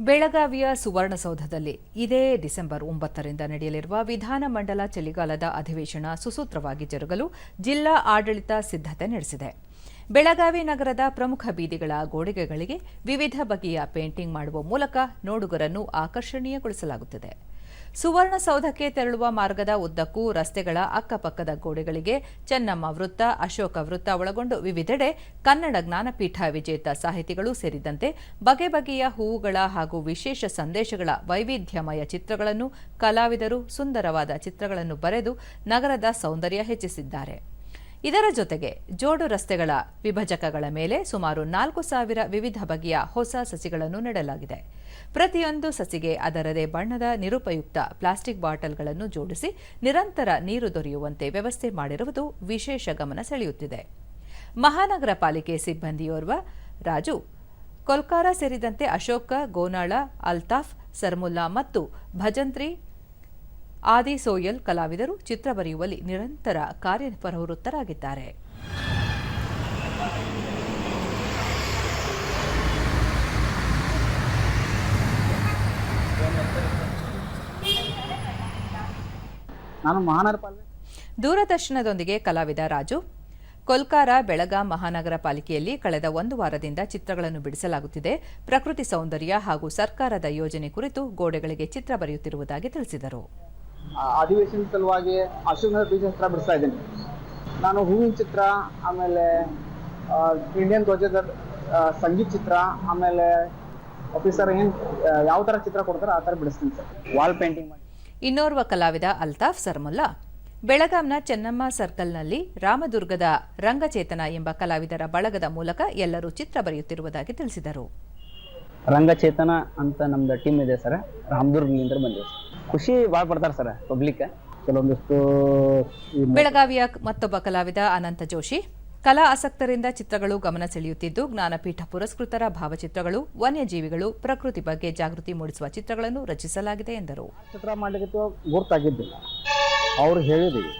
ಬೆಳಗಾವಿಯ ಸುವರ್ಣಸೌಧದಲ್ಲಿ ಇದೇ ಡಿಸೆಂಬರ್ ಒಂಬತ್ತರಿಂದ ನಡೆಯಲಿರುವ ವಿಧಾನಮಂಡಲ ಚಳಿಗಾಲದ ಅಧಿವೇಶನ ಸುಸೂತ್ರವಾಗಿ ಜರುಗಲು ಜಿಲ್ಲಾ ಆಡಳಿತ ಸಿದ್ಧತೆ ನಡೆಸಿದೆ. ಬೆಳಗಾವಿ ನಗರದ ಪ್ರಮುಖ ಬೀದಿಗಳ ಗೋಡೆಗಳಿಗೆ ವಿವಿಧ ಬಗೆಯ ಪೇಂಟಿಂಗ್ ಮಾಡುವ ಮೂಲಕ ನೋಡುಗರನ್ನು ಆಕರ್ಷಣೀಯಗೊಳಿಸಲಾಗುತ್ತದೆ. ಸುವರ್ಣಸೌಧಕ್ಕೆ ತೆರಳುವ ಮಾರ್ಗದ ಉದ್ದಕ್ಕೂ ರಸ್ತೆಗಳ ಅಕ್ಕಪಕ್ಕದ ಗೋಡೆಗಳಿಗೆ ಚೆನ್ನಮ್ಮ ವೃತ್ತ, ಅಶೋಕ ವೃತ್ತ ಒಳಗೊಂಡು ವಿವಿಧೆಡೆ ಕನ್ನಡ ಜ್ಞಾನಪೀಠ ವಿಜೇತ ಸಾಹಿತಿಗಳು ಸೇರಿದಂತೆ ಬಗೆ ಬಗೆಯ ಹೂವುಗಳ ಹಾಗೂ ವಿಶೇಷ ಸಂದೇಶಗಳ ವೈವಿಧ್ಯಮಯ ಚಿತ್ರಗಳನ್ನು ಕಲಾವಿದರು ಸುಂದರವಾದ ಚಿತ್ರಗಳನ್ನು ಬರೆದು ನಗರದ ಸೌಂದರ್ಯ ಹೆಚ್ಚಿಸಿದ್ದಾರೆ. ಇದರ ಜೊತೆಗೆ ಜೋಡು ರಸ್ತೆಗಳ ವಿಭಜಕಗಳ ಮೇಲೆ ಸುಮಾರು ನಾಲ್ಕು ಸಾವಿರ ವಿವಿಧ ಬಗೆಯ ಹೊಸ ಸಸಿಗಳನ್ನು ನೆಡಲಾಗಿದೆ. ಪ್ರತಿಯೊಂದು ಸಸಿಗೆ ಅದರದೇ ಬಣ್ಣದ ನಿರುಪಯುಕ್ತ ಪ್ಲಾಸ್ಟಿಕ್ ಬಾಟಲ್ಗಳನ್ನು ಜೋಡಿಸಿ ನಿರಂತರ ನೀರು ದೊರೆಯುವಂತೆ ವ್ಯವಸ್ಥೆ ಮಾಡಿರುವುದು ವಿಶೇಷ ಗಮನ ಸೆಳೆಯುತ್ತಿದೆ. ಮಹಾನಗರ ಪಾಲಿಕೆ ಸಿಬ್ಬಂದಿಯೋರ್ವ ರಾಜು, ಕೊಲ್ಕಾರ ಸೇರಿದಂತೆ ಅಶೋಕ, ಗೋನಾಳ, ಅಲ್ತಾಫ್, ಸರ್ಮುಲ್ಲಾ ಮತ್ತು ಭಜಂತ್ರಿ ಆದಿ ಸೋಯಲ್ ಕಲಾವಿದರು ಚಿತ್ರ ಬರೆಯುವಲ್ಲಿ ನಿರಂತರ ಕಾರ್ಯಪ್ರವೃತ್ತರಾಗಿದ್ದಾರೆ ದೂರದರ್ಶನದೊಂದಿಗೆ ಕಲಾವಿದ ರಾಜು ಕೊಲ್ಕಾರ ಬೆಳಗಾಂ ಮಹಾನಗರ ಪಾಲಿಕೆಯಲ್ಲಿ ಕಳೆದ ಒಂದು ವಾರದಿಂದ ಚಿತ್ರಗಳನ್ನು ಬಿಡಿಸಲಾಗುತ್ತಿದೆ. ಪ್ರಕೃತಿ ಸೌಂದರ್ಯ ಹಾಗೂ ಸರ್ಕಾರದ ಯೋಜನೆ ಕುರಿತು ಗೋಡೆಗಳಿಗೆ ಚಿತ್ರ ಬರೆಯುತ್ತಿರುವುದಾಗಿ ತಿಳಿಸಿದರು. ಅಧಿವೇಶನ ಸಲುವಾಗಿ ಅಶೋಕನಗರ ಬೀಚ್ ಹತ್ರ ಬಿಡಿಸ್ತಾ ಇದ್ದೀನಿ. ನಾನು ಹೂವಿನ ಚಿತ್ರ ಆಮೇಲೆ ಇಂಡಿಯನ್ ಧ್ವಜದ ಸಂಗೀತ ಚಿತ್ರ ಆಮೇಲೆ ಆಫೀಸರ್ ಏನ್ ಯಾವ ತರ ಚಿತ್ರ ಕೊಡ್ತಾರೆ ಆ ತರ ಬಿಡಿಸ್ತೀನಿ ಸರ್. ವಾಲ್ ಪೇಂಟಿಂಗ್ ಮಾಡಿ. ಇನ್ನೋರ್ವ ಕಲಾವಿದ ಅಲ್ತಾಫ್ ಸರ್ಮುಲ್ಲಾ ಬೆಳಗಾಂನ ಚೆನ್ನಮ್ಮ ಸರ್ಕಲ್ನಲ್ಲಿ ರಾಮದುರ್ಗದ ರಂಗಚೇತನ ಎಂಬ ಕಲಾವಿದರ ಬಳಗದ ಮೂಲಕ ಎಲ್ಲರೂ ಚಿತ್ರ ಬರೆಯುತ್ತಿರುವುದಾಗಿ ತಿಳಿಸಿದರು. ರಂಗಚೇತನ ಅಂತ ನಮ್ದು ಟೀಮ್ ಇದೆ ಸರ್. ರಾಮದುರ್ಗದಿಂದ ಬಂದಿದೆ ಸರ್. ಖುಷಿ ಭಾಳ ಪಡ್ತಾರೆ ಸರ್ ಪಬ್ಲಿಕ್. ಕೆಲವೊಂದಿಷ್ಟು ಈ ಬೆಳಗಾವಿಯ ಮತ್ತೊಬ್ಬ ಕಲಾವಿದ ಅನಂತ ಜೋಶಿ. ಕಲಾ ಆಸಕ್ತರಿಂದ ಚಿತ್ರಗಳು ಗಮನ ಸೆಳೆಯುತ್ತಿದ್ದು ಜ್ಞಾನಪೀಠ ಪುರಸ್ಕೃತರ ಭಾವಚಿತ್ರಗಳು ವನ್ಯಜೀವಿಗಳು ಪ್ರಕೃತಿ ಬಗ್ಗೆ ಜಾಗೃತಿ ಮೂಡಿಸುವ ಚಿತ್ರಗಳನ್ನು ರಚಿಸಲಾಗಿದೆ ಎಂದರು. ಚಿತ್ರ ಮಾಡಲಿಕ್ಕೆ ಗುರ್ತಾಗಿದ್ದಿಲ್ಲ. ಅವ್ರು ಹೇಳಿದ್ವಿ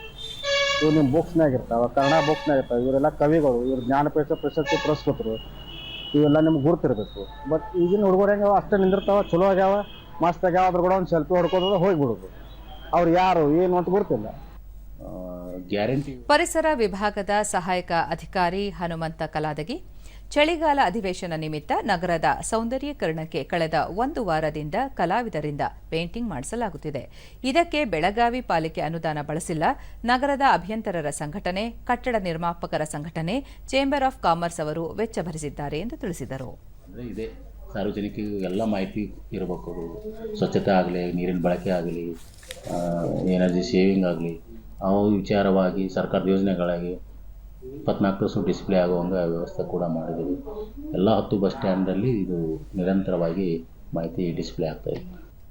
ಇವು ನಿಮ್ಮ ಬುಕ್ಸ್ನಾಗ ಇರ್ತಾವ ಕನ್ನಡ ಬುಕ್ಸ್ನಾಗ ಇರ್ತಾವೆ ಇವರೆಲ್ಲ ಕವಿಗಳು ಇವ್ರು ಜ್ಞಾನಪೀಠ ಪ್ರಶಸ್ತಿ ಪುರಸ್ಕೃತರು. ಇವೆಲ್ಲ ನಿಮ್ಗೆ ಗುರ್ತಿರ್ಬೇಕು. ಬಟ್ ಈಗಿನ ಹುಡುಗರು ಹೆಂಗೆ ಅಷ್ಟೇ ನಿಂದಿರ್ತಾವ ಚಲೋ ಆಗ್ಯಾವ. ಮಸ್ತ್ ಅದ್ರ ಕೂಡ ಒಂದು ಸೆಲ್ಫಿ ಹೊಡ್ಕೋದ್ರೆ ಹೋಗ್ಬಿಡೋದು. ಅವ್ರು ಯಾರು ಏನು ಅಂತ ಗೊತ್ತಿಲ್ಲ. ಗ್ಯಾರಂಟಿ ಪರಿಸರ ವಿಭಾಗದ ಸಹಾಯಕ ಅಧಿಕಾರಿ ಹನುಮಂತ ಕಲಾದಗಿ ಚಳಿಗಾಲ ಅಧಿವೇಶನ ನಿಮಿತ್ತ ನಗರದ ಸೌಂದರ್ಯೀಕರಣಕ್ಕೆ ಕಳೆದ ಒಂದು ವಾರದಿಂದ ಕಲಾವಿದರಿಂದ ಪೇಂಟಿಂಗ್ ಮಾಡಿಸಲಾಗುತ್ತಿದೆ. ಇದಕ್ಕೆ ಬೆಳಗಾವಿ ಪಾಲಿಕೆ ಅನುದಾನ ಬಳಸಿಲ್ಲ. ನಗರದ ಅಭಿಯಂತರರ ಸಂಘಟನೆ ಕಟ್ಟಡ ನಿರ್ಮಾಪಕರ ಸಂಘಟನೆ ಚೇಂಬರ್ ಆಫ್ ಕಾಮರ್ಸ್ ಅವರು ವೆಚ್ಚ ಭರಿಸಿದ್ದಾರೆ ಎಂದು ತಿಳಿಸಿದರು. ಸಾರ್ವಜನಿಕರಿಗೆ ಎಲ್ಲ ಮಾಹಿತಿ ಇರಬೇಕು ಅದು ಸ್ವಚ್ಛತೆ ಆಗಲಿ, ನೀರಿನ ಬಳಕೆ ಆಗಲಿ ಎನರ್ಜಿ ಸೇವಿಂಗ್ ಆಗಲಿ, ಅವು ವಿಚಾರವಾಗಿ ಸರ್ಕಾರದ ಯೋಜನೆಗಳಾಗಿ ಇಪ್ಪತ್ನಾಲ್ಕು ತಾಸು ಡಿಸ್ಪ್ಲೇ ಆಗುವಂಗೆ ವ್ಯವಸ್ಥೆ ಕೂಡ ಮಾಡಿದ್ದೀವಿ. ಎಲ್ಲ ಹತ್ತು ಬಸ್ ಸ್ಟ್ಯಾಂಡಲ್ಲಿ ಇದು ನಿರಂತರವಾಗಿ ಮಾಹಿತಿ ಡಿಸ್ಪ್ಲೇ ಆಗ್ತಾಯಿದೆ